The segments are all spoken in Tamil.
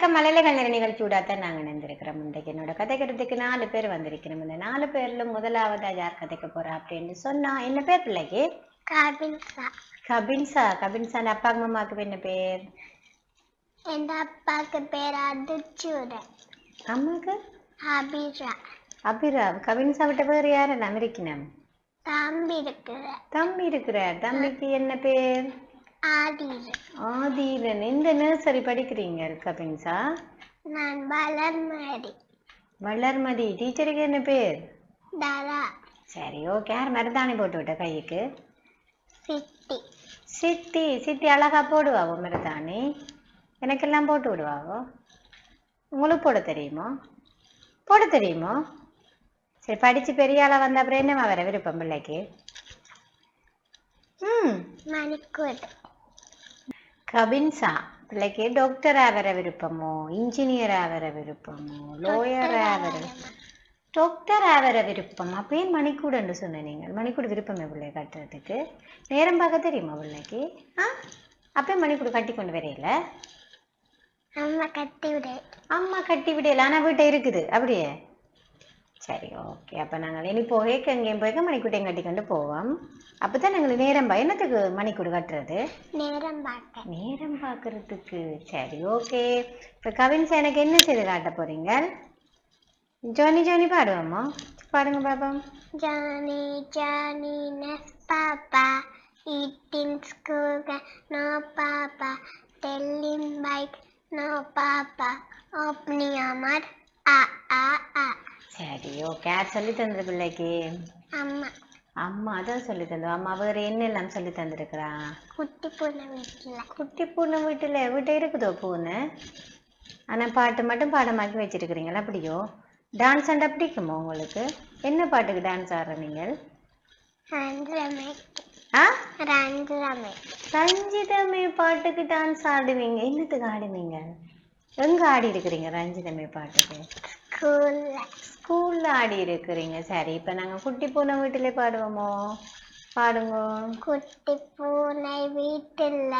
வணக்கம். மலையில நேர நிகழ்ச்சியூடாத்தான் நாங்க இணைந்திருக்கிறோம். இன்றைக்கு என்னோட கதைக்கிறதுக்கு நாலு பேர் வந்திருக்கிறோம். இந்த நாலு பேர்ல முதலாவதா யார் கதைக்க போறா அப்படின்னு சொன்னா என்ன பேர் பிள்ளைக்கு? கபின்சா கபின்சா கபின்சா அப்பா அம்மாவுக்கு என்ன பேர்? என் அப்பாக்கு பேர் அதிர்ச்சூரன் அம்மாக்கு? அபிரா. அபிராவ் கபின்சா விட்ட பேர் யாரு? அமெரிக்கனம் தம்பி இருக்கிற தம்பி இருக்கிறார். தம்பிக்கு என்ன பேர்? ஆதீரன் எந்த நர்சரி படிக்கிறீங்க கபின்சா? நான் வளர்மதி. வளர்மதி. டீச்சருக்கு என்ன பேர்? தரா. சரி ஓகே யார் மருதாணி போட்டு விட்ட கைக்கு? சிட்டி சித்தி. சித்தி அழகா போடுவாவோ மருதாணி? எனக்கெல்லாம் போட்டு விடுவாவோ? உங்களுக்கு போட தெரியுமோ? போட தெரியுமோ? சரி படிச்சு பெரிய ஆளா வந்த அப்புறம் என்னவா வர விருப்பம் பிள்ளைக்கு? ம். மணிக்கூர் கபின்சா பிள்ளைக்கு டாக்டரா வர விருப்பமோ இன்ஜினியரா வர விருப்பமோ லோயரா வர டாக்டரா வர விருப்பம் அப்பயும் மணிக்கூடன்னு சொன்ன நீங்கள்? மணிக்கூடு விருப்பமே பிள்ளை கட்டுறதுக்கு. நேரம் பார்க்க தெரியுமா பிள்ளைக்கு? ஆ? அப்பயும் மணிக்கூடு கட்டி கொண்டு வரையில? அம்மா கட்டி விடு. அம்மா கட்டி விடையில ஆனா வீட்டை இருக்குது அப்படியே? சரி ஓகே அப்ப நாங்கள் இனி போக எங்கேயும் போய்க்க மணிக்கூட்டையும் கட்டி கொண்டு போவோம். அப்பதான் நாங்கள் நேரம் பா என்னத்துக்கு மணிக்கூடு கட்டுறது? நேரம் பார்க்க. நேரம் பார்க்கறதுக்கு. சரி ஓகே இப்போ கவின்ஸ் எனக்கு என்ன செய்து காட்ட போறீங்க? ஜோனி ஜோனி பாடுவோமா? பாடுங்க Johnny, Johnny, Nest Papa, eating school, no Papa, telling bike, no Papa, opening your mouth, ah, ah, ah. சரி ஓகே யார் சொல்லி தந்தது பிள்ளைக்கு? அம்மா. அம்மா தான் சொல்லி தந்தோம் அம்மா வேற என்னெல்லாம் சொல்லி தந்திருக்கிறா? குட்டி பூனை வீட்டில். குட்டி பூனை வீட்டுல. வீட்டை இருக்குதோ பூனை? ஆனா பாட்டு மட்டும் பாடமாக்கி வச்சிருக்கிறீங்களா? அப்படியோ? டான்ஸ் ஆண்டா பிடிக்குமோ உங்களுக்கு? என்ன பாட்டுக்கு டான்ஸ் ஆடுற நீங்கள்? ரஞ்சிதமே. பாட்டுக்கு டான்ஸ் ஆடுவீங்க. என்னத்துக்கு ஆடுவீங்க? எங்க ஆடி இருக்கிறீங்க ரஞ்சிதமே பாட்டுக்கு? ஸ்கூலில் ஸ்கூல்ல ஆடி இருக்கிறீங்க சரி. இப்ப நாங்க குட்டி பூனை வீட்டுல பாடுவோமோ? பாடுங்க. குட்டி பூனை வீட்டில்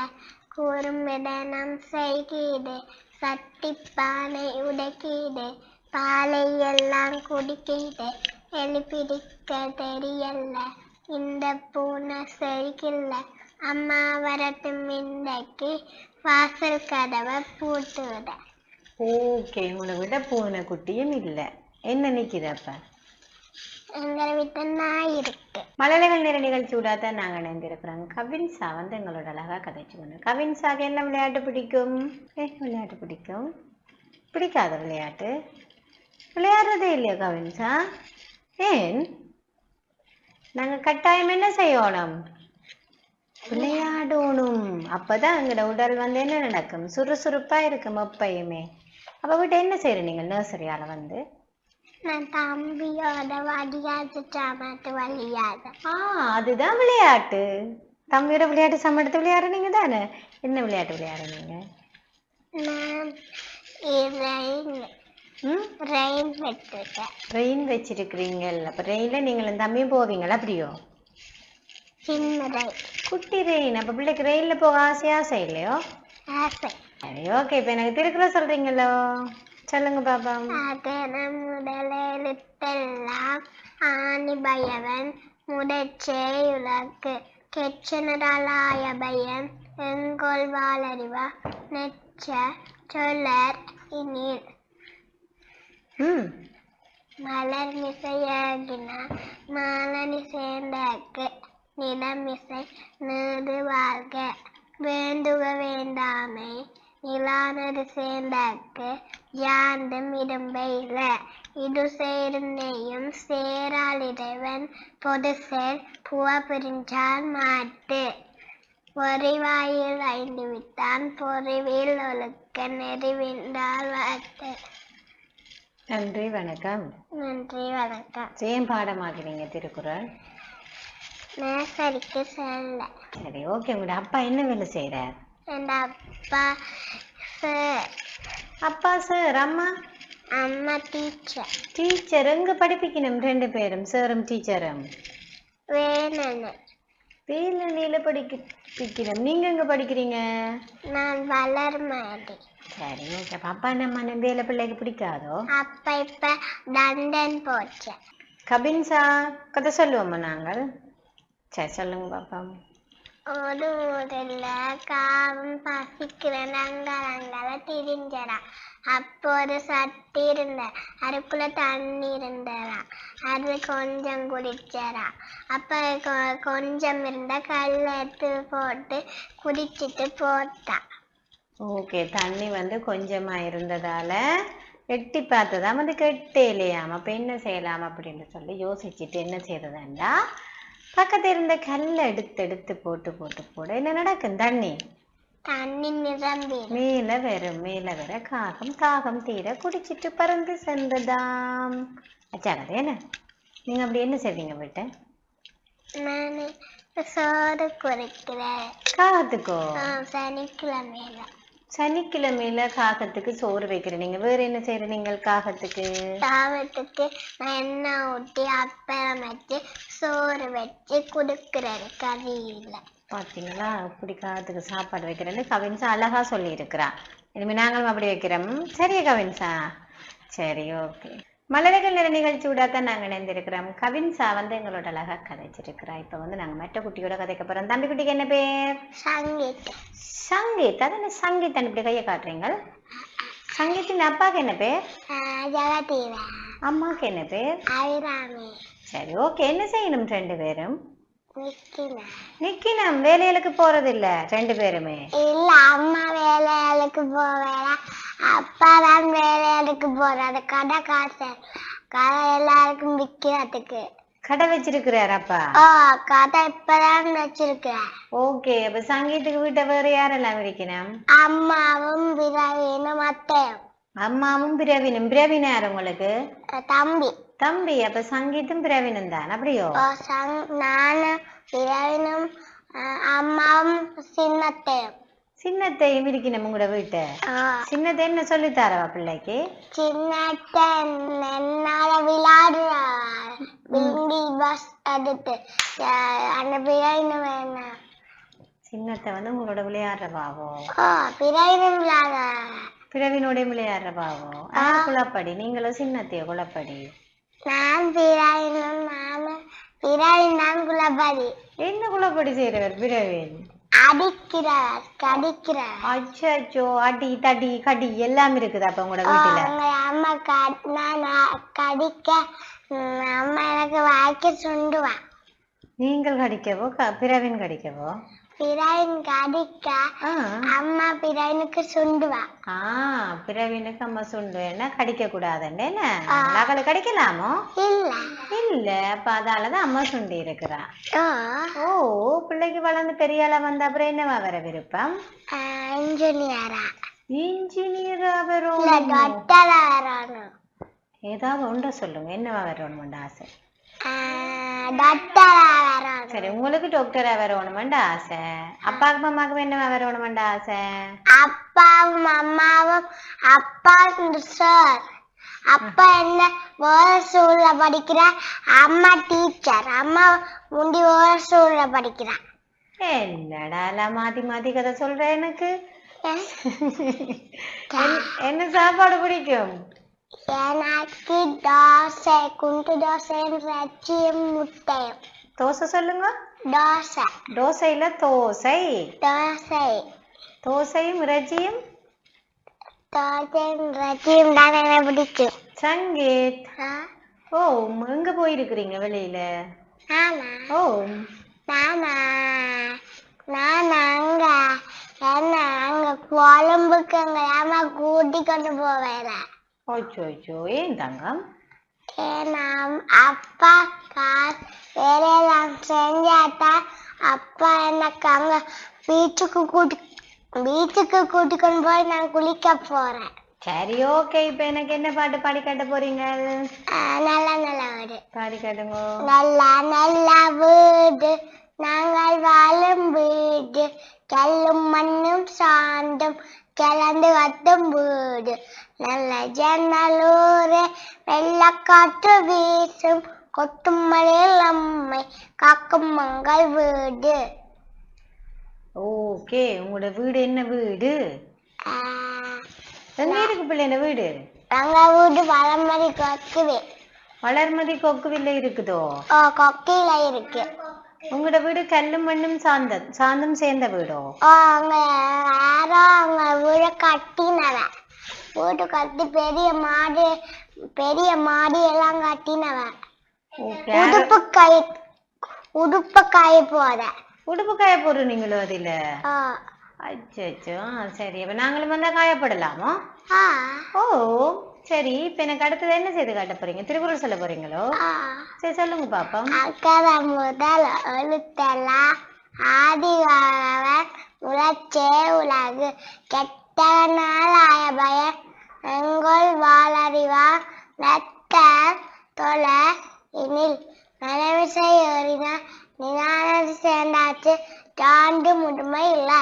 குறும்பிடனம் செய்கிறது சட்டி பானை உடைக்கிது. பாலை எல்லாம் குடிக்கிது. எலிப்பிடிக்க தெரியல. இந்த பூனை சரிக்கில்ல அம்மா வரட்டும் இன்றைக்கு வாசல் கதவை பூட்டு விட ஓகே உங்களை விட பூனை குட்டியும் இல்ல. என்ன நிக்குது அப்ப? எங்களை விட்டு நாய் இருக்கு. மலையழகல் நேர நிகழ்ச்சி விடாதான் நாங்க இணைந்திருக்கிறோம். கவின்சா வந்து எங்களோட அழகா கதைச்சுக்கோங்க. கவின்சாக்கு என்ன விளையாட்டு பிடிக்கும்? என்ன விளையாட்டு பிடிக்கும்? பிடிக்காத விளையாட்டு? விளையாடுறதே இல்லையா கவின்சா ஏன்? நாங்க கட்டாயம் என்ன செய்யணும்? விளையாடணும். அப்பதான் எங்களோட உடல் வந்து என்ன நடக்கும்? சுறுசுறுப்பா இருக்கும் எப்பயுமே. அப்ப விட்டு என்ன செய்யற நீங்க நர்சரியால வந்து? நான் தம்பியோட வடியாது சாமத்து வழியாது ஆ அதுதான் விளையாட்டு. தம்பியோட விளையாட்டு சம்மடத்து விளையாடுறீங்க தானே? என்ன விளையாட்டு விளையாடுறீங்க நான் ரெயின் ம்? ரெயின் வச்சிருக்கிறீங்க அப்ப ரெயின்ல நீங்களும் தம்பியும் போவீங்களா அப்படியோ? சின்ன ரெயின் குட்டி ரெயின் அப்ப பிள்ளைக்கு ரெயின்ல போக ஆசை ஆசை இல்லையோ? ஆசை. ஓகே இப்ப எனக்கு திருக்குற சொல்றீங்களோ? சொல்லுங்க பாப்பா அதன முதலெழுத்தெல்லாம் ஆணி பயவன் முடச்சே உலக்கு கெச்சனராலாய பயம் எங்கோல் வாழறிவா நெச்ச சொல்லர் இனில். மலர் மிசையாகின மாலனி சேர்ந்தாக்கு. நிலமிசை நீடு வாழ்க வேண்டுக வேண்டாமை நிலானது சேர்ந்தாக்கு யாண்டும் இடம்பெயில இது சேரால் இறைவன் பொது சேர் புவ பிரிஞ்சால் மாட்டு பொறிவாயில் ஐந்து விட்டான் பொறிவில் ஒழுக்க நெறிவின்றால் வாட்டு நன்றி வணக்கம். நன்றி வணக்கம். சேம் பாடமாக்குறீங்க திருக்குறள். நர்சரிக்கு செல்ல. சரி ஓகே. உங்களோட அப்பா என்ன வேலை செய்றார்? என் அப்பா சார். அப்பா சார் அம்மா? அம்மா டீச்சர் டீச்சர் எங்க படிப்பிக்கணும் ரெண்டு பேரும் சாரும் டீச்சரும் வேணுன்னு வேலனையில படிக்க படிக்கிறோம் நீங்க எங்க படிக்கிறீங்க? நான் வளர்மாடி சரி ஓகே. அப்பா நம்ம வேலை பிள்ளைக்கு பிடிக்காதோ? அப்ப இப்ப லண்டன் போச்சேன் கபின்சா கதை சொல்லுவோமா நாங்கள்? சரி சொல்லுங்க பாப்பா. ஒரு ஊரில் காவும் பசிக்கிற அங்கால திரிஞ்சடா அப்போ ஒரு சட்டி இருந்த அதுக்குள்ள தண்ணி இருந்ததா அது கொஞ்சம் குடிச்சடா அப்ப கொ- கொஞ்சம் இருந்த கல் எடுத்து போட்டு குடிச்சிட்டு போட்டா ஓகே தண்ணி வந்து கொஞ்சமா இருந்ததால எட்டி பார்த்ததா வந்து கெட்டே இல்லையாம் அப்ப என்ன செய்யலாம் அப்படின்னு சொல்லி யோசிச்சுட்டு என்ன செய்யறதாண்டா பக்கத்துல இருந்த கல்லை எடுத்து எடுத்து போட்டு போட்டு போட. என்ன நடக்கும்? தண்ணி? தண்ணி நிரம்பி மேல வரும் மேல வர காகம் காகம் தீர குடிச்சிட்டு பறந்து சென்றதாம். அச்சாகதே என்ன? நீங்க அப்படி என்ன செய்வீங்க விட்ட? நான் சோறு குறைக்கிறேன். காகத்துக்கோ? சனிக்கிழமையில. சனிக்கிழமையில காகத்துக்கு சோறு வைக்கிறேன் நீங்க வேற என்ன செய்யற நீங்கள் காகத்துக்கு சாவத்துக்கு நான் எண்ணெய் ஊற்றி அப்பளம் வச்சு சோறு வச்சு கொடுக்குறேன் கறியில. பாத்தீங்களா? இப்படி காகத்துக்கு சாப்பாடு வைக்கிறேன்னு கவின்சா அழகா சொல்லி இருக்கிறா இனிமே நாங்களும் அப்படி வைக்கிறோம். சரியா கவின்சா சரி ஓகே மலர்கள் நிற நிகழ்ச்சி தான் நாங்க இணைந்திருக்கிறோம். கவின்சா வந்து எங்களோட அழகா கதைச்சிருக்கிறா இப்ப வந்து நாங்க மெட்ட குட்டியோட கதைக்க போறோம். தம்பி குட்டிக்கு என்ன பேர்? சங்கீத் சங்கீத். அதான சங்கீத் இப்படி கையை காட்டுறீங்க சங்கீத்தின் அப்பாவுக்கு என்ன பேர்? ஜெகதீவ அம்மாவுக்கு என்ன பேர்? ஐராமி சரி ஓகே. என்ன செய்யணும் ரெண்டு பேரும்? நிக்கினா. நிக்கணும் வேலைகளுக்கு போறது இல்ல ரெண்டு பேருமே? இல்ல அம்மா வேலைகளுக்கு போவேல அப்பா தான் வேலைகளுக்கு போறாரு. கடை காசு. கடை எல்லாருக்கும் விற்கிறதுக்கு கடை வச்சிருக்கிறார் அப்பா ஓ கடை இப்பதான் வச்சிருக்கிறேன். ஓகே அப்ப சங்கீத்துக்கு வீட்டை வேற யாரெல்லாம் இருக்கணும் அம்மாவும் விரவீனும் அத்தையும். அம்மாவும் பிரவீனும். பிரவீன் யார் உங்களுக்கு? தம்பி. தம்பி அப்ப சங்கீத்தும் பிரவீனும் தான். அப்படியோ? நானும் விரவீனும் அஹ் அம்மாவும் சின்னத்தையும். சின்னத்தையும் இருக்கணும் உங்களோட வீட்டை. சின்னத்தை என்ன சொல்லி தரவா பிள்ளைக்கு? சின்னத்தை என்னால விளையாடுறார் விண்டி பஸ் எடுத்து அந்த சின்னத்தை வந்து உங்களோட விளையாடுறவாவோ ஓ பிறகு விளையாடுற பிரவீனோட விளையாடுறவாவோ ஆ. குழப்படி நீங்களும் சின்னத்தையோ குழப்படி? நான் பிறகினும் நானும் பிறகு தான் குலபதி என்ன குழப்படி செய்யறவர் பிரவீன் அடிக்கிறார் கடிக்கிறார். அச்சோ அடி தடி கடி எல்லாம் இருக்குது அப்ப உங்களோட வீட்டுல. அவங்க அம்மா க- நான் அ- கடிக்க ம், அம்மா எனக்கு வாய்க்க சுண்டுவான். நீங்கள் கடிக்கவோ க- பிரவீன் கடிக்கவோ? பிறகு கடிக்க ஆ. அம்மா பிறனுக்கு சுண்டுவான் ஆ பிரவீனுக்கு அம்மா சுண்டு. என்ன கடிக்க கூடாதுன்னு என்ன நகலை கடிக்கலாமோ? இல்ல. இல்ல அப்ப அதாலதான் அம்மா சுண்டி இருக்கிறா ஓ பிள்ளைக்கு வளர்ந்து பெரிய ஆளா வந்த அப்புறம் என்னவா வர விருப்பம்? இன்ஜினியரா. இன்ஜினியரா வரும் டாக்டரா வரணும் ஏதாவது ஒன்றை சொல்லுங்க. என்னவா வரணும்னு ஆசை? சரி உங்களுக்கு டாக்டரா வரணுமெண்டு ஆசை? அப்பாவுக்கும் அம்மாவுக்கும் என்னவா வரணுமெண்டு ஆசை? அப்பாவும் அம்மாவும் அப்பா சார் அப்பா என்ன வேற ஸ்கூல்ல படிக்கிற? அம்மா டீச்சர் அம்மா முந்தி வேற ஸ்கூல்ல படிக்கிறா. என்னடா மாத்தி மாத்தி கதை சொல்ற எனக்கு? என்ன- என்ன சாப்பாடு பிடிக்கும்? எனக்கு தோசை குண்டு தோசையும் ரச்சியும் முட்டையும் தோசை சொல்லுங்க. தோசை. தோசையில தோசை. தோசை. தோசையும் இறைச்சியும்? தோசையும் ரச்சியும் தான் எனக்கு பிடிக்கும். சங்கீத்? ஓ எங்க போயிருக்கிறீங்க வெளியில? ஓ. நானா? நான் அங்க? என்ன அங்க குழம்புக்கு அங்க ஏமா கூட்டி கொண்டு போவேன் ஓச்சோ ஏன் தங்கம் ஏன்னா அப்பா காசு வேலையெல்லாம் செஞ்சாட்டா அப்பா எனக்கு அங்க பீச்சுக்கு கூட்டி பீச்சுக்கு கூட்டி கொண்டு போய் நான் குளிக்க போறேன் சரி ஓகே இப்ப எனக்கு என்ன பாட்டு பாடி காட்ட போறீங்க நல்ல நல்ல பாடி. காட்டுங்க. நல்ல நல்ல வீடு நாங்கள் வாழும் வீடு கல்லும் மண்ணும் சாந்தும் கலந்து கட்டும் வீடு. நல்ல ஜன்னலூரு வெள்ளக்காற்று வீசும் கொத்தும் மலையில் அம்மை காக்கும் மங்கள் வீடு. ஓகே உங்களோட வீடு என்ன வீடு? எங்க இருக்கு பிள்ளைங்க வீடு? எங்க வீடு வளமதி கொக்குது வளர்மதி கொக்குவில்ல இருக்குதோ? ஓ கொக்கில இருக்கு. உங்களோட வீடு கல்லும் மண்ணும் சார்ந்த சாந்தும் சேர்ந்த வீடோ? ஓ அங்க யாரோ அவங்க வீட கட்டினவன் வீடு கட்டி பெரிய மாடு பெரிய மாடி எல்லாம் கட்டினவன் உடுப்பு கை உடுப்பு காய போத உடுப்பு காய போடுறீங்களோ அதுல? ஆ. அச்சோ சரி. அப்ப நாங்களும் வந்தா காயப்படலாமோ? ஓ சரி இப்ப எனக்கு அடுத்தது என்ன செய்து காட்ட போறீங்க? திருக்குறள் சொல்ல போறீங்களோ? சரி சொல்லுங்க பாப்போம். அக்கற முதல் எழுத்தெல்லாம் ஆதிகாரவன் உலச்சே உலகு. கெட்டவனாலாய பயன் எங்கொள் வாழறிவா நத்த தொல எனில். நனவிசை ஏறின நிதானது சேர்ந்தாச்சு தாண்டு முதுமை இல்லை.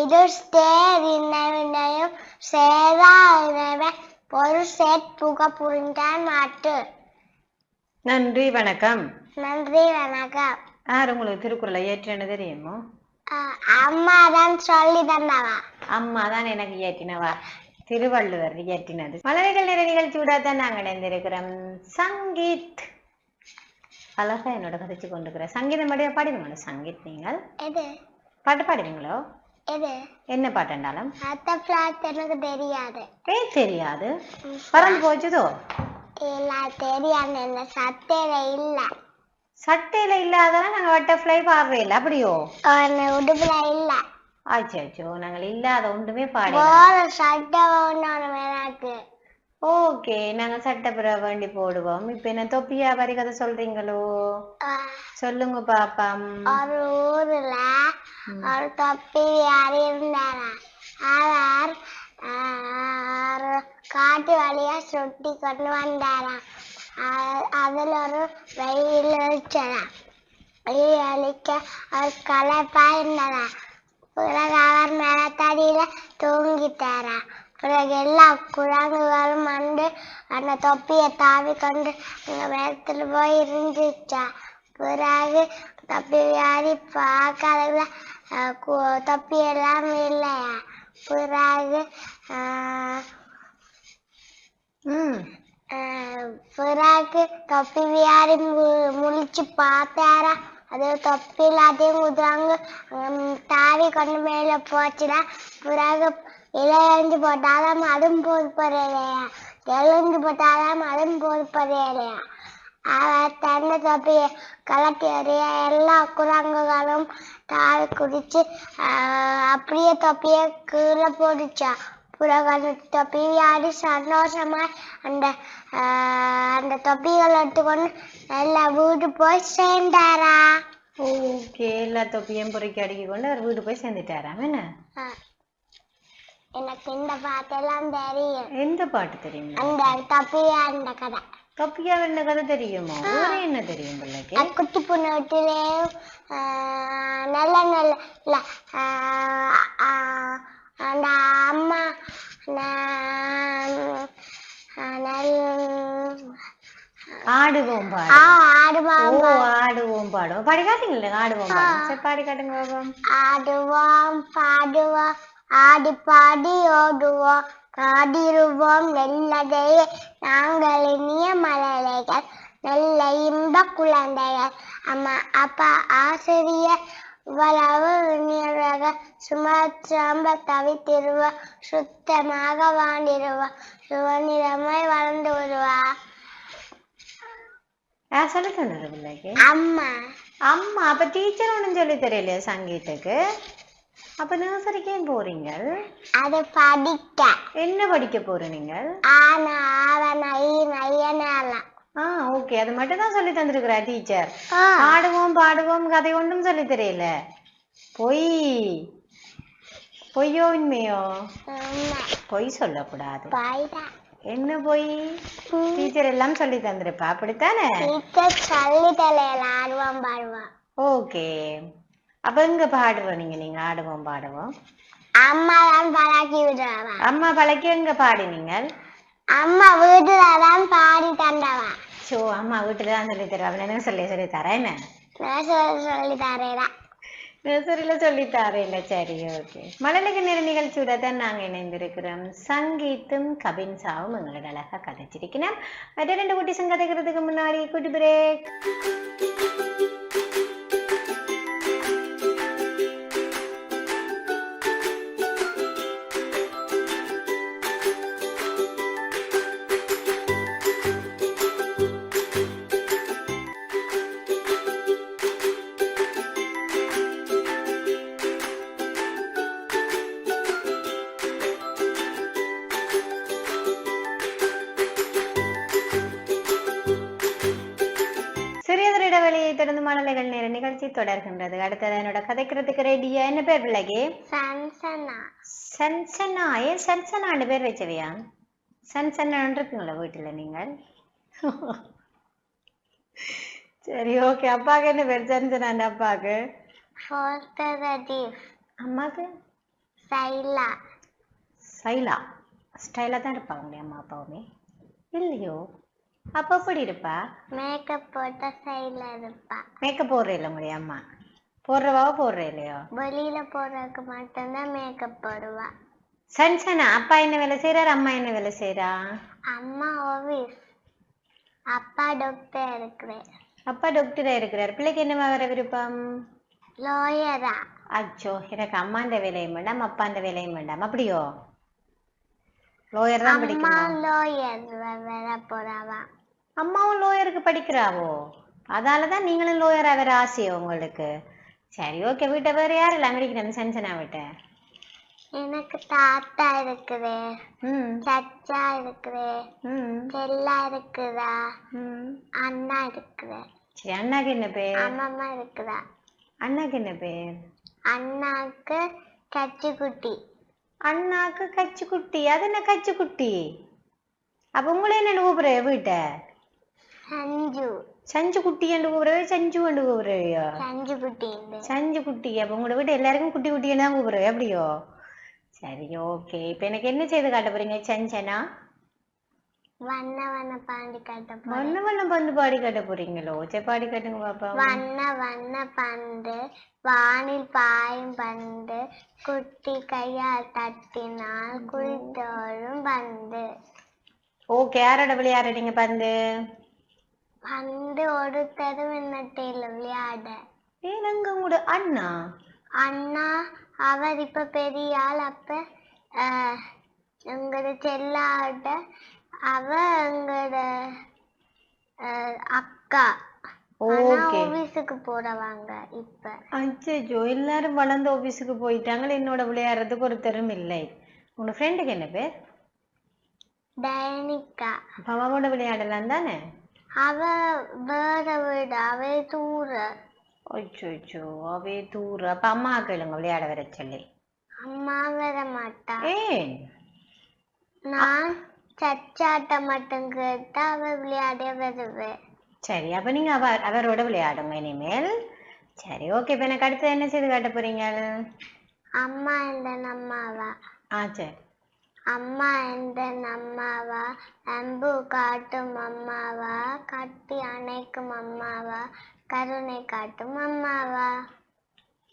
இது சேரினவினையும் சேரா இணைவன் பொருள் சேட்புக புரிந்தான் மாட்டு நன்றி வணக்கம். நன்றி வணக்கம். யார் உங்களுக்கு திருக்குறளை ஏற்றன்னு தெரியுமோ? அம்மா தான் சொல்லி தந்தவா? அம்மா தான் எனக்கு இயற்றினவா? திருவள்ளுவர் இயற்றினது. மலர்கள் நிற நிகழ்ச்சியோட தான் நாங்கள் இணைந்திருக்கிறோம். சங்கீத். அழகா என்னோட கதைச்சு கொண்டுக்கிறேன் சங்கீதம் மட்டும் பாடுவீங்களோ சங்கீத் நீங்கள். பாட்டு பாடுவீங்களோ என்ன பாட்டுண்டாலும்? அத்த பிளாட் எனக்கு தெரியாது. பேர் தெரியாது. பறந்து போச்சுதோ? இல்ல தெரியாது என்ன சத்தையில இல்ல. சட்டையில இல்லாததான் நாங்க பட்டர்ஃப்ளை பாடுறே இல்லை அப்படியோ? உடுப்புல இல்ல. ஆச்சு ஆச்சோ நாங்கள் இல்லாத ஒன்றுமே பாடி போற சட்டை எனக்கு. ஓகே நாங்க சட்டப்புற வேண்டி போடுவோம். இப்ப என்ன தொப்பியா வரி கதை சொல்றீங்களோ? சொல்லுங்க பாப்பம். ஒரு ஊர்ல ஒரு தொப்பி யாரு இருந்தாரா அவர் காட்டு வழியா சுட்டி கொண்டு வந்தாராம் அ- அதுல ஒரு வெயில் அடிச்சதா வெயில் அழிக்க அவர் கலப்பா இருந்ததா பிறகு அவர் மேலத்தடியில தூங்கிட்டாரா பிறகு எல்லா குழந்தைகளும் வந்து அந்த தொப்பியை தாவி கொண்டு அந்த மரத்துல போய் இருந்துச்சா பிறகு தொப்பி வியாதி பார்க்கறதுல அஹ், கு- தொப்பி எல்லாம் இல்லையா பிறகு பிறகு தொப்பி வியாதி மு- முழிச்சு பார்த்தாரா? அது தொப்பி எல்லாத்தையும் குதிராங்க தாவி கொண்டு மேல போச்சுடா. பிறகு இலை எழுந்து போட்டாலும் அதுவும் போது போறையிலையா எழுந்து போட்டாலும் அதுவும் போது போறையிலையா அவர் தன்னை தொப்பியை கலட்டி எறிய எல்லா குரங்குகளும் தாவி குடிச்சு அப்படியே தொப்பியை கீழே போட்டுச்சா. பிறகு அந்த தொப்பி. வியாடி சந்தோஷமா அந்த அந்த தொப்பிகளை எடுத்துக்கொண்டு நல்லா வீடு போய் சேர்ந்தாரா? ஓகே எல்லா தொப்பியும் பொறுக்கி அடுக்கி கொண்டு அவர் வீடு போய் சேர்ந்துட்டாராம் என்ன. எனக்கு இந்த பாட்டெல்லாம் தெரியும். எந்த பாட்டு தெரியுமா அந்த தொப்பி அந்த கதை. தொப்பியா என்ன கதை தெரியுமோ? வேற என்ன தெரியும் பிள்ளைக்கு? குட்டி பொண்ணு வீட்டிலேயும் நல்ல நல்ல அந்த அம்மா ஆடுவோம் ஆ, பாடு. ஆடுவோம் பாடுவோம் பாடி காட்டுங்களே ஆடுவோம் சரி பாடி காட்டுங்க ஆடுவோம் பாடுவோம் ஆடி பாடி ஓடுவோம். பாடிடுவோம் நல்லதையே நாங்கள் இனிய மலரைகள் நல்ல இன்ப குழந்தைகள் அம்மா அப்பா ஆசிரியர் இவ்வளவு இனியவர்கள் சுமத்திரம்ப தவித்திருவ. சுத்தமாக வாழ்ந்திருவா. சுவநிறமாய் வளர்ந்து வருவா. யார் சொல்லி தந்தது பிள்ளைக்கு அம்மா. அம்மா அப்ப டீச்சர் ஒன்றும் சொல்லி தெரியலையா சங்கீத்துக்கு? அப்ப நர்சரிக்கு ஏன் போறீங்க? அது படிக்க. என்ன படிக்க போற ஆனா நையனெல்லாம் ஆ ஓகே அது மட்டும் தான் சொல்லி தந்திருக்கிறா டீச்சர் ஆடுவோம் பாடுவோம் கதை ஒன்றும் சொல்லி தெரியல. பொய். பொய்யோ உண்மையோ? பொய் சொல்லக்கூடாது. என்ன பொய்? டீச்சர் எல்லாம் சொல்லி தந்திருப்பா? அப்படித்தானே? ஓகே அப்ப எங்க பாடுவோம் நீங்க நீங்க ஆடுவோம் பாடுவோம். அம்மா தான் பழக்கி விடுறவா. அம்மா பழக்கி எங்க பாடினீங்க அம்மா வீட்டுல தான் பாடி தந்தவா. அச்சோ அம்மா வீட்டுல தான் சொல்லி தருவா. அவன் என்ன சொல்லி சொல்லி தரேன் சொல்லி தரேடா. நர்சரியில சொல்லி தரேன் சரி ஓகே. மழலைக்கு நேர நிகழ்ச்சியோட தான் நாங்க இணைந்திருக்கிறோம். சங்கீத்தும் கபின்சாவும் எங்களோட அழகா கதைச்சிருக்கிறோம் மற்ற ரெண்டு குட்டி கதைக்கிறதுக்கு முன்னாடி குட்டி பிரேக். மழலைகள் நேர நிகழ்ச்சி தொடர்கின்றது. அடுத்தது என்னோட கதைக்கிறதுக்கு ரெடியா என்ன பேர் பிள்ளைக்கு? சன்சனா. சன்சனா. ஏன் சன்சனான்னு பேர் வச்சவையா? சன்சனான் இருக்குங்களா வீட்டுல நீங்கள்? சரி ஓகே அப்பாவுக்கு என்ன பேர்? சன்சனான் அப்பாவுக்கு அம்மாவுக்கு சைலா. சைலா. ஸ்டைலா தான் இருப்பாங்களே அம்மா அப்பாவுமே? இல்லையோ. அப்ப எப்படி இருப்பா? மேக்கப் போட்ட சைல இருப்பா. மேக்கப் போடுற இல்லை உங்களுடைய அம்மா? போடுறவாவோ போடுற இல்லையோ? வெளியில போறதுக்கு மட்டும்தான் மேக்கப் போடுவா. சன்சனா அப்பா என்ன வேலை செய்றாரு? அம்மா என்ன வேலை செய்றா? அம்மா ஆபீஸ் அப்பா டாக்டர் இருக்கிறேன் அப்பா டாக்டரா இருக்கிறார். பிள்ளைக்கு என்ன வர விருப்பம்? லாயரா அச்சோ எனக்கு அம்மாண்ட வேலையும் வேண்டாம் அப்பாண்ட வேலையும் வேண்டாம். அப்படியோ? லோயர் தான் அம்மா படிக்குமா லாயர் வர போறாவா? அம்மாவும் லோயருக்கு படிக்கிறாவோ? அதால தான் நீங்களும் லோயரா வேற ஆசையோ உங்களுக்கு? சரி ஓகே வீட்டை வேற யார் இல்லை? அமெரிக்கன் சன்சனா வீட்டை? எனக்கு தாத்தா இருக்குது. ம். சச்சா இருக்குது. ம். செல்லா இருக்குதா? ம். அண்ணா இருக்குது. சரி அண்ணாக்கு என்ன பேர்? அம்மம்மா இருக்குதா? அண்ணாக்கு என்ன பேர்? அண்ணாக்கு கச்சிக்குட்டி. அண்ணாக்கு கச்சி குட்டி அது என்ன கச்சி குட்டி அப்ப உங்களே என்ன கூப்பிடுற வீட்டை? சஞ்சு. சஞ்சு குட்டி என்று கூப்பிடுறவே சஞ்சு என்று கூப்பிடுறியோ சஞ்சு குட்டி சஞ்சு குட்டி. அப்ப உங்களோட வீட்டு எல்லாருக்கும் குட்டி குட்டின்னு தான் கூப்பிடுறேன் அப்படியோ சரி ஓகே இப்ப எனக்கு என்ன செய்து காட்ட போறீங்க சஞ்சனா? வண்ண வண்ண பாண்டி கட்ட வண்ண வண்ண பந்து பாடி காட்ட போறீங்களோ? சரி பாடி காட்டுங்க பாப்பா. வண்ண வண்ண பந்து வானில் பாயும் பந்து குட்டி கையால் தட்டினால் குளித்தோழும் பந்து ஓகே யாரோட விளையாடுறீங்க பந்து? பந்து ஒருத்தரும் என்னட்டையில் விளையாட. ஏனங்க உங்களோட அண்ணா? அண்ணா அவர் இப்ப பெரிய ஆள் அப்ப எங்களோட செல்லாட்ட அவ எங்களோட அக்கா. ஆபீஸுக்கு போறவாங்க இப்ப. அச்சோ எல்லாரும் வளர்ந்த ஆபீஸுக்கு போயிட்டாங்களே. என்னோட விளையாடுறதுக்கு ஒருத்தரும் இல்லை. உங்க ஃப்ரெண்டுக்கு என்ன பேர்? விளையாடலாம் தானே? அவ வேற வீடு அவ தூர. அச்சோ அச்சோ அவே தூர. அப்ப அம்மா கேளுங்க விளையாட வர சொல்லி. அம்மா வர மாட்டா. ஏன்? நான் சச்சாட்ட மட்டும் கேட்டா அவ விளையாட வருவேன் சரி அப்ப நீங்க அவ அவரோட விளையாடுங்க இனிமேல். சரி ஓகே இப்ப எனக்கு அடுத்து என்ன செய்து காட்ட போறீங்க? அம்மா இந்த நம்மாவா? ஆ சரி. அம்மா எந்த நம்மாவா? அம்பு காட்டும் அம்மாவா? கட்டி அணைக்கும் அம்மாவா? கருணை காட்டும் அம்மாவா?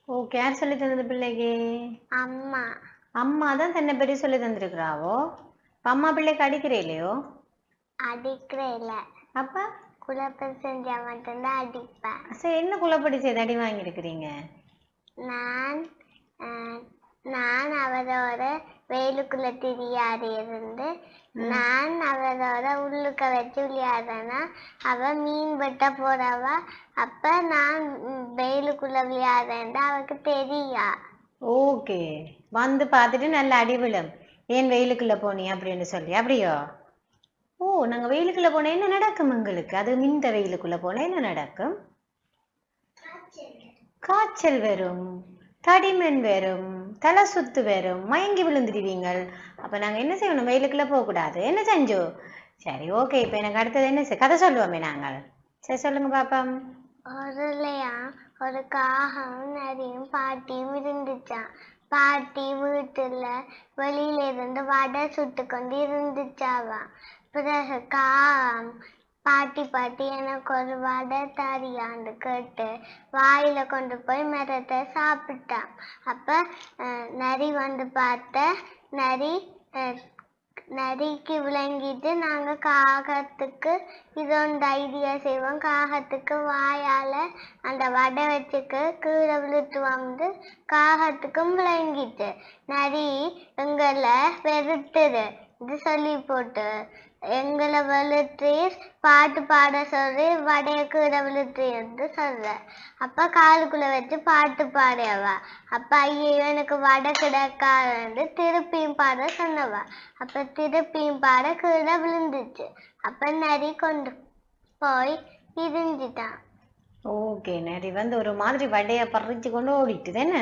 ஓகே யார் சொல்லி தந்தது பிள்ளைக்கு? அம்மா. அம்மா தான் தன்னை பெரிய சொல்லி தந்திருக்கிறாவோ? அம்மா பிள்ளைக்கு அடிக்கிறே இல்லையோ? அடிக்கிற இல்ல. அப்ப? குழப்பம் செஞ்சா மட்டும்தான் அடிப்பேன். சரி என்ன குலப்படி செய்து அடி வாங்கியிருக்கிறீங்க? நான் நான் அவரோட வெயிலுக்குள்ள திரியாடி இருந்து நான் அவரோட உள்ளுக்க வச்சு விளையாடுறேன்னா அவ மீன் வெட்ட போறவ அப்ப நான் வெயிலுக்குள்ள விளையாடுறேன்டா அவருக்கு தெரியா. ஓகே. வந்து பார்த்துட்டு நல்ல அடி விழும். ஏன் வெயிலுக்குள்ள போனி அப்படின்னு சொல்லி அப்படியோ? ஓ நாங்க வெயிலுக்குள்ள போனா என்ன நடக்கும் உங்களுக்கு அது இந்த வெயிலுக்குள்ள போனா என்ன நடக்கும்? காய்ச்சல் வரும் தடிமன் வரும் தலை சுத்து வரும் மயங்கி விழுந்துடுவீங்கள். அப்ப நாங்க என்ன செய்யணும்? வெயிலுக்குள்ள போக கூடாது. என்ன செஞ்சு? சரி ஓகே இப்ப எனக்கு அடுத்தது என்ன கதை சொல்லுவோமே நாங்கள். சரி சொல்லுங்க பாப்பம். ஒரு காகம் நரியும் பாட்டியும் இருந்துச்சான் பாட்டி வீட்டுல வெளியில இருந்து வடை சுட்டு கொண்டு இருந்துச்சாவாம் பிறகு கா பாட்டி பாட்டி எனக்கு ஒரு வடை தரியான்னு கேட்டு வாயில கொண்டு போய் மரத்தை சாப்பிட்டான். அப்ப நரி வந்து பார்த்த நரி நரிக்கு விளங்கிட்டு நாங்க காகத்துக்கு இது ஐடியா செய்வோம். காகத்துக்கு வாயால அந்த வடை வச்சுக்க கீழே விழுத்து வந்து காகத்துக்கும் விளங்கிட்டு. நரி எங்களை வெறுத்துது. இது சொல்லி போட்டு எங்களை வெளுத்தீர் பாட்டு பாட சொல்லி வடைய கீழே விழுத்தீர்னு சொல்ற அப்ப காலுக்குள்ள வச்சு பாட்டு பாடியவா. அப்ப ஐயோ எனக்கு வடை கிடக்காது திருப்பியும் பாட சொன்னவா. அப்ப திருப்பியும் பாட கீழே விழுந்துச்சு. அப்ப நரி கொண்டு போய் இருந்துட்டான் ஓகே நரி வந்து ஒரு மாதிரி வடையை பறிச்சு கொண்டு ஓடிட்டு தானே?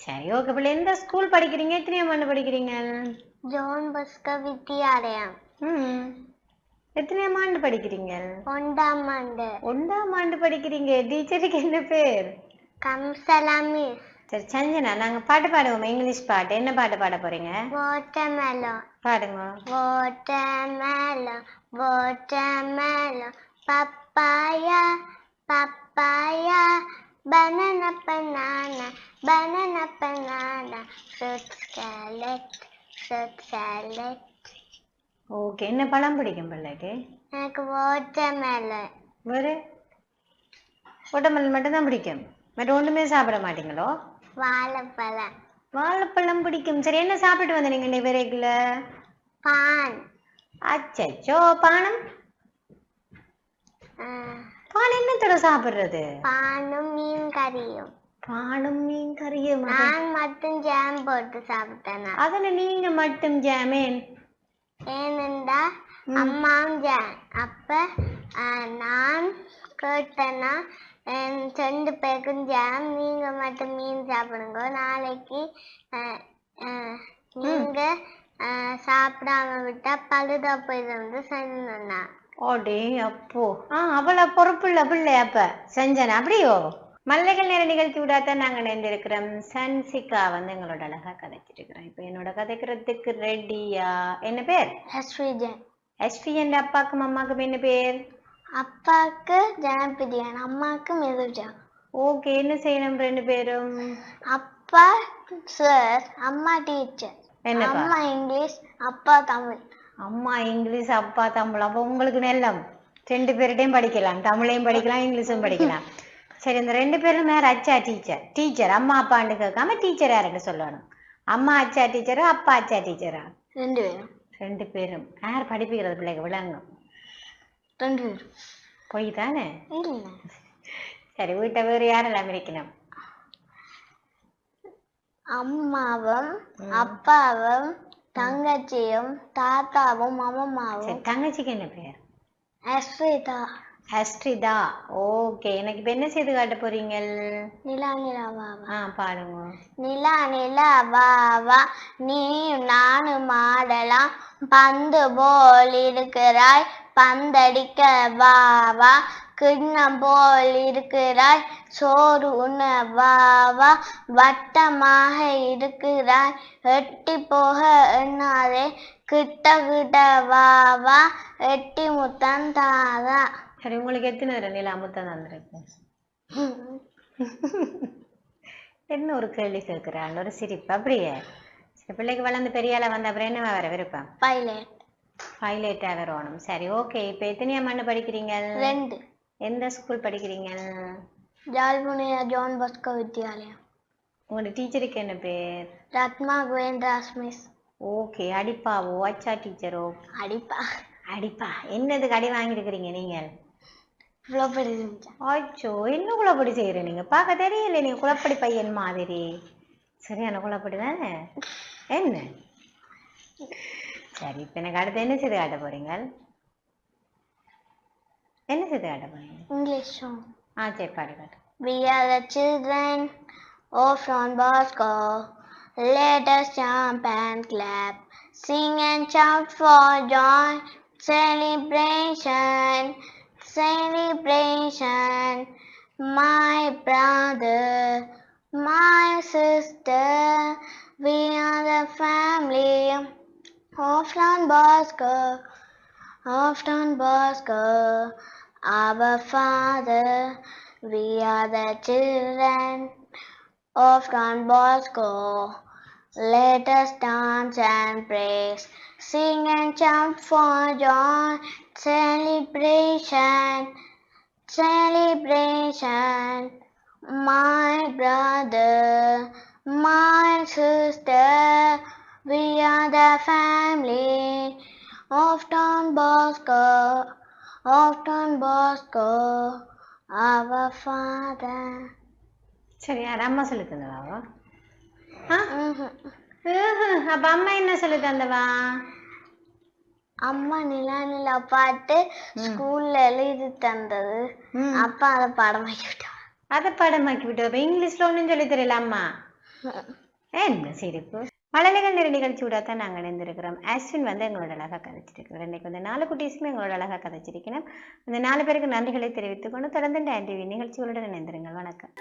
சரி ஓகே பிள்ளை. எந்த ஸ்கூல் படிக்கிறீங்க? எத்தனையாம் ஆண்டு படிக்கிறீங்க? ஜோன் பஸ்க வித்தியாலயம் எத்தனையாம் ஆண்டு படிக்கிறீங்க? ஒன்றாம் ஆண்டு. ஒன்றாம் ஆண்டு படிக்கிறீங்க. டீச்சருக்கு என்ன பேர்? கம்சலா மிஸ் சரி சஞ்சனா நாங்க பாட்டு பாடுவோம்? இங்கிலீஷ் பாட்டு. என்ன பாட்டு பாட போறீங்க? வாட்டர்மெலன். பாடுங்க. watermelon, watermelon, papaya, papaya, banana, banana, banana, banana, fruit salad, fruit salad. Okay என்ன பழம் பிடிக்கும் பிள்ளைக்கு? எனக்கு watermelon, வேறு? உடம்பல் மட்டும்தான் பிடிக்கும். மற்ற ஒன்றுமே சாப்பிட மாட்டீங்களோ? வாழைப்பழம், வாழைப்பழம் பிடிக்கும். சரி என்ன சாப்பிட்டு வந்த நீங்க விரைக்குல பான், அச்சச்சோ பானம்? பான் என்னத்தோட சாப்பிடுறது? பானும் மீன் கறியும். பானும் மீன் கறியும். நான் மட்டும் ஜாம் போட்டு சாப்பிட்டேன்? அதுல நீங்க மட்டும் ஜாமேன் ஏனென்றா ஜான் அப்ப நான் கேட்டேன்னா ரெண்டு பேருக்கும் ஜாம். நீங்க மட்டும் மீன் சாப்பிடுங்க. நாளைக்கு ஆஹ், ஆஹ், நீங்க ஆஹ், சாப்பிடாம விட்டா பழுதா போயிருந்து சொன்னா ஓடே அப்போ ஆ அவளை பொறுப்புள்ள பிள்ளை அப்ப? செஞ்சன? அப்படியோ? மல்லைகள் நேர நிகழ்ச்சி விடாதான் நாங்க நேர்ந்திருக்கிறோம் சன்சிகா வந்து எங்களோட அழகா கதைச்சிட்டு இருக்கிறோம் இப்போ என்னோட கதைக்கிறதுக்கு ரெடியா? என்ன பேர்? ஸ்ரீஜன் எஸ்பி என்ற அப்பாக்கும் அம்மாக்கும் என்ன பேர்? அப்பாவுக்கு ஜாம் பிரியாணி அம்மாவுக்கு மெதுஜாம் ஓகே என்ன செய்யணும் ரெண்டு பேரும்? அப்பா சார் அம்மா டீச்சர் அம்மா இங்கிலீஷ் அப்பா தமிழ். அம்மா இங்கிலீஷ் அப்பா தமிழ். அப்போ உங்களுக்கு நெல்லம் ரெண்டு பேர்கிட்டையும் படிக்கலாம். தமிழையும் படிக்கலாம் இங்கிலீஷும் படிக்கலாம். சரி இந்த ரெண்டு பேரும் வேற அச்சா டீச்சர் டீச்சர் அம்மா அப்பான்னு கேட்காம டீச்சர் யாருன்னு சொல்லணும். அம்மா அச்சா டீச்சரா அப்பா அச்சா டீச்சரா ரெண்டு பேரும். ரெண்டு பேரும். யார் படிப்பிக்கிறது பிள்ளைக்கு விளங்கும் ரெண்டு பேரும். பொய் தானே? சரி வீட்டை வேறு யாரெல்லாம் இருக்கணும் அம்மாவும் அப்பாவும் தங்கச்சியும் தாத்தாவும் அம்மாவும் தங்கச்சிக்கு என்ன பேர்? அஸ்விதா. அஸ்ட்ரிதா ஓகே. எனக்கு இப்போ என்ன செய்து காட்ட போறீங்க நிலா நிலாவாவா ஆ பாடுங்க. நிலா நிலா வா வா. நீ நானும் ஆடலாம். பந்து போல் இருக்கிறாய். பந்தடிக்க வா வா. கிண்ணம் போல் இருக்கிறாய். சோறு உண்ண வா வா. வட்டமாக இருக்கிறாய். எட்டி போக எண்ணாதே. கிட்ட கிட்ட வா வா. எட்டி முத்தம் தாதா. சரி உங்களுக்கு எத்தனை நிலா முத்தம் தந்திருக்கு என்ன ஒரு கேள்வி கேட்குறாள் ஒரு சிரிப்பு அப்படியே சரி பிள்ளைக்கு வளர்ந்து பெரிய ஆளா வந்த அப்புறம் என்ன வர விருப்பம் பைலட் ஹைலைட்டாக வரணும் சரி ஓகே இப்போ எத்தனையாம் ஆண்டு படிக்கிறீங்க ரெண்டு எந்த ஸ்கூல் படிக்கிறீங்க ஜால்முனியா ஜான் பஸ்கோ வித்யாலயம் உங்களோட டீச்சருக்கு என்ன பேர் ரத்மா கோவிந்தராஸ் மிஸ் ஓகே அடிப்பாவோ அச்சா டீச்சரோ அடிப்பா அடிப்பா என்னதுக்கு அடி வாங்கியிருக்கிறீங்க நீங்கள் இருந்துச்சா? அச்சோ என்ன குழப்படி செய்கிற நீங்கள் பார்க்க தெரியல நீங்கள் குழப்படி பையன் மாதிரி. சரியான குழப்படி தானே? என்ன? சரி இப்போ எனக்கு அடுத்து என்ன செய்து காட்ட போறீங்க என்ன செய்து காட்ட போறீங்க? இங்கிலீஷ். ஆ சரி பாடு காட்டு We are the children of Don Bosco. Let us jump and clap, sing and shout for joy. Celebration, celebration. My brother, my sister, we are the family of Don Bosco. of Don Bosco, our Father. We are the children of Don Bosco. Let us dance and praise, sing and jump for joy. Celebration, celebration. My brother, my sister, we are the family of Don Bosco, of Don Bosco, our Father. சரி யார் அம்மா சொல்லி தந்தவாவா ஆ ம்ஹும். ஊஹு, அப்ப அம்மா என்ன சொல்லி தந்தவா? அம்மா நிலா நிலா பாட்டு ஸ்கூல்ல எழுதி தந்தது. அப்பா அதை படமாக்கி விட்டான் அதை படமாக்கி விட்டு அப்ப இங்கிலீஷ்ல ஒன்றும் சொல்லி தெரியல அம்மா? என்ன சிரிப்பு? மழலைகள் நேர நிகழ்ச்சியோட தான் நாங்கள் இணைந்திருக்கிறோம். அஸ்வின் வந்து எங்களோட அழகாக கதைச்சிருக்கிறோம் இன்னைக்கு வந்து நாலு குட்டீஸுமே எங்களோட அழகாக கதைச்சிருக்கணும் அந்த நாலு பேருக்கு நன்றிகளை தெரிவித்துக் கொண்டு தொடர்ந்து டிவி நிகழ்ச்சிகளுடன் இணைந்திருங்கள். வணக்கம்.